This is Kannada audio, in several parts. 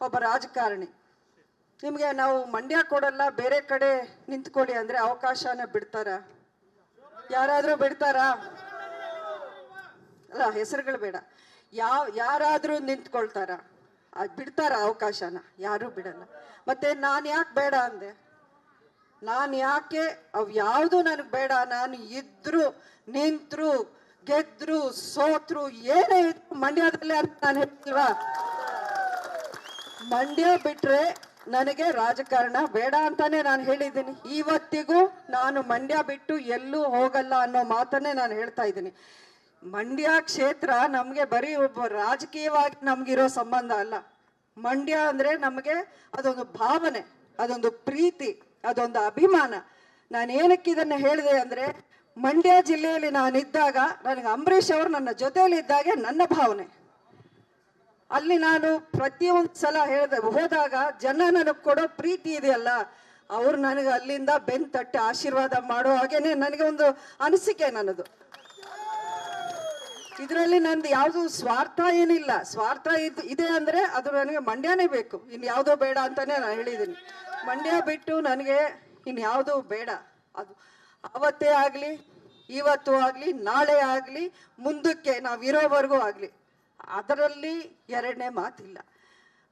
ಒಬ್ಬ ರಾಜಕಾರಣಿ. ನಿಮಗೆ ನಾವು ಮಂಡ್ಯ ಕೊಡಲ್ಲ, ಬೇರೆ ಕಡೆ ನಿಂತ್ಕೊಳ್ಳಿ ಅಂದರೆ ಅವಕಾಶನ ಬಿಡ್ತಾರ? ಯಾರಾದರೂ ಬಿಡ್ತಾರಾ? ಅಲ್ಲ, ಹೆಸರುಗಳು ಬೇಡ. ಯಾವ, ಯಾರಾದರೂ ನಿಂತ್ಕೊಳ್ತಾರ? ಅದು ಬಿಡ್ತಾರ ಅವಕಾಶನ? ಯಾರೂ ಬಿಡಲ್ಲ. ಮತ್ತೆ ನಾನು ಯಾಕೆ ಬೇಡ ಅಂದೆ? ನಾನು ಯಾಕೆ, ಅವು ಯಾವುದು ನನಗೆ ಬೇಡ, ನಾನು ಇದ್ರು, ನಿಂತ್ರು, ಗೆದ್ರು, ಸೋತ್ರು, ಏನೇ ಇದ್ರು ಮಂಡ್ಯದಲ್ಲೇ ಅಂತ ನಾನು ಹೇಳ್ತಿಲ್ವಾ? ಮಂಡ್ಯ ಬಿಟ್ರೆ ನನಗೆ ರಾಜಕಾರಣ ಬೇಡ ಅಂತಾನೆ ನಾನು ಹೇಳಿದ್ದೀನಿ. ಇವತ್ತಿಗೂ ನಾನು ಮಂಡ್ಯ ಬಿಟ್ಟು ಎಲ್ಲೂ ಹೋಗಲ್ಲ ಅನ್ನೋ ಮಾತನ್ನೇ ನಾನು ಹೇಳ್ತಾ ಇದ್ದೀನಿ. ಮಂಡ್ಯ ಕ್ಷೇತ್ರ ನಮಗೆ ಬರೀ ಒಬ್ಬ ರಾಜಕೀಯವಾಗಿ ನಮಗಿರೋ ಸಂಬಂಧ ಅಲ್ಲ. ಮಂಡ್ಯ ಅಂದ್ರೆ ನಮಗೆ ಅದೊಂದು ಭಾವನೆ, ಅದೊಂದು ಪ್ರೀತಿ, ಅದೊಂದು ಅಭಿಮಾನ. ನಾನು ಏನಕ್ಕೆ ಇದನ್ನ ಹೇಳಿದೆ ಅಂದ್ರೆ ಮಂಡ್ಯ ಜಿಲ್ಲೆಯಲ್ಲಿ ನಾನಿದ್ದಾಗ ನನಗೆ ಅಂಬರೀಷ್ ಅವರು ನನ್ನ ಜೊತೆಯಲ್ಲಿ ಇದ್ದಾಗೆ ನನ್ನ ಭಾವನೆ. ಅಲ್ಲಿ ನಾನು ಪ್ರತಿಯೊಂದು ಸಲ ಹೇಳಿದೆ, ಹೋದಾಗ ಜನ ನನಗೆ ಕೊಡೋ ಪ್ರೀತಿ ಇದೆಯಲ್ಲ, ಅವ್ರು ನನಗೆ ಅಲ್ಲಿಂದ ಬೆನ್ ತಟ್ಟೆ ಆಶೀರ್ವಾದ ಮಾಡೋ ಹಾಗೇನೆ ನನಗೆ ಒಂದು ಅನಿಸಿಕೆ ನನ್ನದು. ಇದರಲ್ಲಿ ನಂದು ಯಾವುದು ಸ್ವಾರ್ಥ ಏನಿಲ್ಲ. ಸ್ವಾರ್ಥ ಇದು, ಇದೆ ಅಂದ್ರೆ ಅದು ನನಗೆ ಮಂಡ್ಯನೇ ಬೇಕು. ಇನ್ನು ಯಾವುದೋ ಬೇಡ ಅಂತಾನೆ ನಾನು ಹೇಳಿದ್ದೀನಿ ಮಂಡ್ಯ ಬಿಟ್ಟು ನನಗೆ ಇನ್ ಯಾವುದೋ ಬೇಡ. ಅದು ಅವತ್ತೇ ಆಗಲಿ, ಇವತ್ತು ಆಗಲಿ, ನಾಳೆ ಆಗಲಿ, ಮುಂದಕ್ಕೆ ನಾವು ಇರೋವರೆಗೂ ಆಗ್ಲಿ. ಅದರಲ್ಲಿ ಎರಡನೇ ಮಾತಿಲ್ಲ.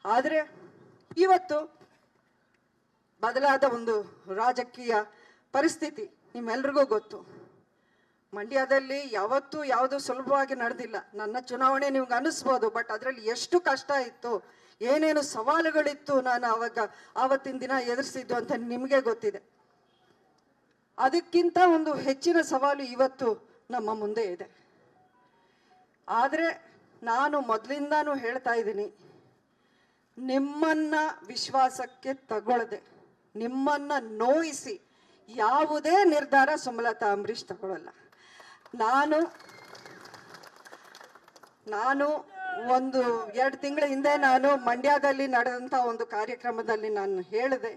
ಆದರೆ ಇವತ್ತು ಬದಲಾದ ಒಂದು ರಾಜಕೀಯ ಪರಿಸ್ಥಿತಿ ನಿಮ್ಮೆಲ್ರಿಗೂ ಗೊತ್ತು. ಮಂಡ್ಯದಲ್ಲಿ ಯಾವತ್ತೂ ಯಾವುದು ಸುಲಭವಾಗಿ ನಡೆದಿಲ್ಲ. ನನ್ನ ಚುನಾವಣೆ ನಿಮ್ಗೆ ಅನ್ನಿಸ್ಬೋದು, ಬಟ್ ಅದರಲ್ಲಿ ಎಷ್ಟು ಕಷ್ಟ ಇತ್ತು, ಏನೇನು ಸವಾಲುಗಳಿತ್ತು ನಾನು ಅವಾಗ ಆವತ್ತಿನ ದಿನ ಎದುರಿಸಿದ್ದು ಅಂತ ನಿಮಗೆ ಗೊತ್ತಿದೆ. ಅದಕ್ಕಿಂತ ಒಂದು ಹೆಚ್ಚಿನ ಸವಾಲು ಇವತ್ತು ನಮ್ಮ ಮುಂದೆ ಇದೆ. ಆದರೆ ನಾನು ಮೊದಲಿಂದಾನು ಹೇಳ್ತಾ ಇದ್ದೀನಿ, ನಿಮ್ಮನ್ನ ವಿಶ್ವಾಸಕ್ಕೆ ತಗೊಳ್ಳದೆ ನಿಮ್ಮನ್ನ ನೋಯಿಸಿ ಯಾವುದೇ ನಿರ್ಧಾರ ಸುಮಲತಾ ಅಂಬರೀಷ್ ತಗೊಳ್ಳಲ್ಲ ನಾನು ನಾನು ಒಂದು ಎರಡು ತಿಂಗಳ ಹಿಂದೆ ನಾನು ಮಂಡ್ಯದಲ್ಲಿ ನಡೆದಂಥ ಒಂದು ಕಾರ್ಯಕ್ರಮದಲ್ಲಿ ನಾನು ಹೇಳಿದೆ,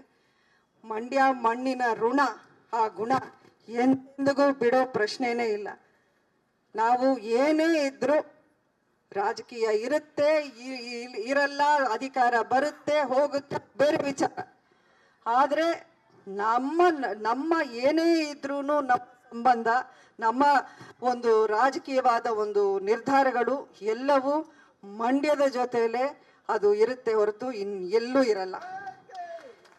ಮಂಡ್ಯ ಮಣ್ಣಿನ ಋಣ ಆ ಗುಣ ಎಂದಿಗೂ ಬಿಡೋ ಪ್ರಶ್ನೆನೇ ಇಲ್ಲ. ನಾವು ಏನೇ ಇದ್ರೂ ರಾಜಕೀಯ ಇರುತ್ತೆ ಇರಲ್ಲ, ಅಧಿಕಾರ ಬರುತ್ತೆ, ಹೋಗುತ್ತೆ, ಬೇರೆ ವಿಚಾರ. ಆದರೆ ನಮ್ಮ ನಮ್ಮ ಏನೇ ಇದ್ರೂ ನಮ್ಮ ಸಂಬಂಧ, ನಮ್ಮ ಒಂದು ರಾಜಕೀಯವಾದ ಒಂದು ನಿರ್ಧಾರಗಳು ಎಲ್ಲವೂ ಮಂಡ್ಯದ ಜೊತೆಯಲ್ಲೇ ಅದು ಇರುತ್ತೆ ಹೊರತು ಇನ್ ಎಲ್ಲೂ ಇರಲ್ಲ.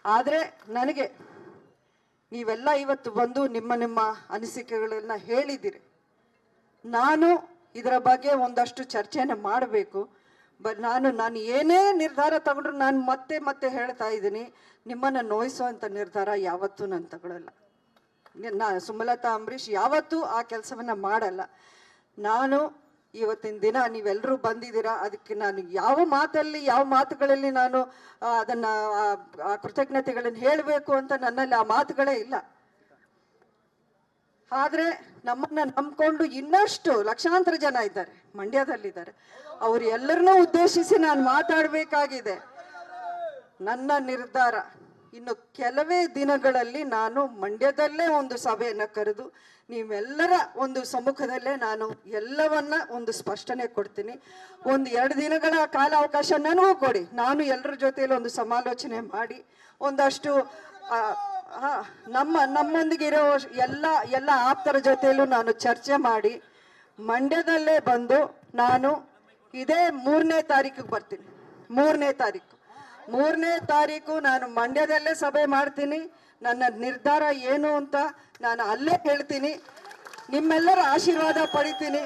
ಆದರೆ ನನಗೆ ನೀವೆಲ್ಲ ಇವತ್ತು ಬಂದು ನಿಮ್ಮ ನಿಮ್ಮ ಅನಿಸಿಕೆಗಳನ್ನು ಹೇಳಿದ್ದೀರಿ. ನಾನು ಇದರ ಬಗ್ಗೆ ಒಂದಷ್ಟು ಚರ್ಚೆನ ಮಾಡಬೇಕು. ಬಟ್ ನಾನು ನಾನು ಏನೇ ನಿರ್ಧಾರ ತಗೊಂಡ್ರು ನಾನು ಮತ್ತೆ ಮತ್ತೆ ಹೇಳ್ತಾ ಇದ್ದೀನಿ, ನಿಮ್ಮನ್ನು ನೋಯಿಸುವಂಥ ನಿರ್ಧಾರ ಯಾವತ್ತೂ ನಾನು ತಗೊಳ್ಳಲ್ಲ ನಾ, ಸುಮಲತಾ ಅಂಬರೀಷ್ ಯಾವತ್ತೂ ಆ ಕೆಲಸವನ್ನು ಮಾಡಲ್ಲ. ನಾನು ಇವತ್ತಿನ ದಿನ ನೀವೆಲ್ಲರೂ ಬಂದಿದ್ದೀರಾ, ಅದಕ್ಕೆ ನಾನು ಯಾವ ಮಾತಲ್ಲಿ, ಯಾವ ಮಾತುಗಳಲ್ಲಿ ನಾನು ಅದನ್ನು ಆ ಕೃತಜ್ಞತೆಗಳನ್ನು ಹೇಳಬೇಕು ಅಂತ ನನ್ನಲ್ಲಿ ಆ ಮಾತುಗಳೇ ಇಲ್ಲ. ಆದ್ರೆ ನಮ್ಮನ್ನ ನಂಬ್ಕೊಂಡು ಇನ್ನಷ್ಟು ಲಕ್ಷಾಂತರ ಜನ ಇದ್ದಾರೆ, ಮಂಡ್ಯದಲ್ಲಿದ್ದಾರೆ. ಅವ್ರು ಎಲ್ಲರನ್ನೂ ಉದ್ದೇಶಿಸಿ ನಾನು ಮಾತಾಡಬೇಕಾಗಿದೆ. ನನ್ನ ನಿರ್ಧಾರ, ಇನ್ನು ಕೆಲವೇ ದಿನಗಳಲ್ಲಿ ನಾನು ಮಂಡ್ಯದಲ್ಲೇ ಒಂದು ಸಭೆಯನ್ನು ಕರೆದು ನೀವೆಲ್ಲರ ಒಂದು ಸಮ್ಮುಖದಲ್ಲೇ ನಾನು ಎಲ್ಲವನ್ನ ಒಂದು ಸ್ಪಷ್ಟನೆ ಕೊಡ್ತೀನಿ. ಒಂದು ಎರಡು ದಿನಗಳ ಕಾಲಾವಕಾಶ ನನಗೂ ಕೊಡಿ. ನಾನು ಎಲ್ಲರ ಜೊತೆಯಲ್ಲಿ ಒಂದು ಸಮಾಲೋಚನೆ ಮಾಡಿ, ಒಂದಷ್ಟು ನಮ್ಮ ನಮ್ಮೊಂದಿಗೆ ಇರೋ ಎಲ್ಲ ಎಲ್ಲ ಆಪ್ತರ ಜೊತೆಯಲ್ಲೂ ನಾನು ಚರ್ಚೆ ಮಾಡಿ ಮಂಡ್ಯದಲ್ಲೇ ಬಂದು ನಾನು ಇದೇ ಮೂರನೇ ತಾರೀಕಿಗೆ ಬರ್ತೀನಿ. ಮೂರನೇ ತಾರೀಕು. ಮೂರನೇ ತಾರೀಕು ನಾನು ಮಂಡ್ಯದಲ್ಲೇ ಸಭೆ ಮಾಡ್ತೀನಿ. ನನ್ನ ನಿರ್ಧಾರ ಏನು ಅಂತ ನಾನು ಅಲ್ಲೇ ಹೇಳ್ತೀನಿ. ನಿಮ್ಮೆಲ್ಲರ ಆಶೀರ್ವಾದ ಪಡಿತೀನಿ.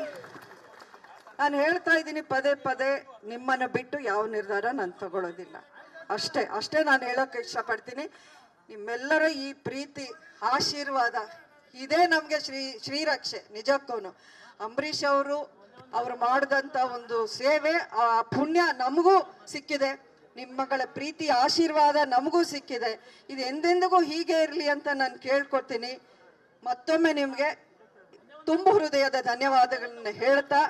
ನಾನು ಹೇಳ್ತಾ ಇದ್ದೀನಿ ಪದೇ ಪದೇ ನಿಮ್ಮನ್ನು ಬಿಟ್ಟು ಯಾವ ನಿರ್ಧಾರ ನಾನು ತಗೊಳ್ಳೋದಿಲ್ಲ. ಅಷ್ಟೇ ಅಷ್ಟೇ ನಾನು ಹೇಳೋಕೆ ಇಷ್ಟಪಡ್ತೀನಿ. ನಿಮ್ಮೆಲ್ಲರ ಈ ಪ್ರೀತಿ, ಆಶೀರ್ವಾದ ಇದೇ ನಮಗೆ ಶ್ರೀ, ಶ್ರೀರಕ್ಷೆ ನಿಜಕ್ಕೂ ಅಂಬರೀಷ್ ಅವರು ಅವರು ಮಾಡಿದಂಥ ಒಂದು ಸೇವೆ, ಆ ಪುಣ್ಯ ನಮಗೂ ಸಿಕ್ಕಿದೆ. ನಿಮ್ಮಗಳ ಪ್ರೀತಿ, ಆಶೀರ್ವಾದ ನಮಗೂ ಸಿಕ್ಕಿದೆ. ಇದು ಎಂದೆಂದಿಗೂ ಹೀಗೆ ಇರಲಿ ಅಂತ ನಾನು ಕೇಳ್ಕೊಡ್ತೀನಿ. ಮತ್ತೊಮ್ಮೆ ನಿಮಗೆ ತುಂಬ ಹೃದಯದ ಧನ್ಯವಾದಗಳನ್ನ ಹೇಳ್ತಾ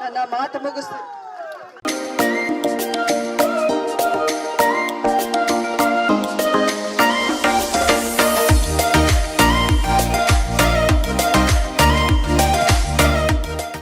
ನನ್ನ ಮಾತು ಮುಗಿಸ್ತೀನಿ.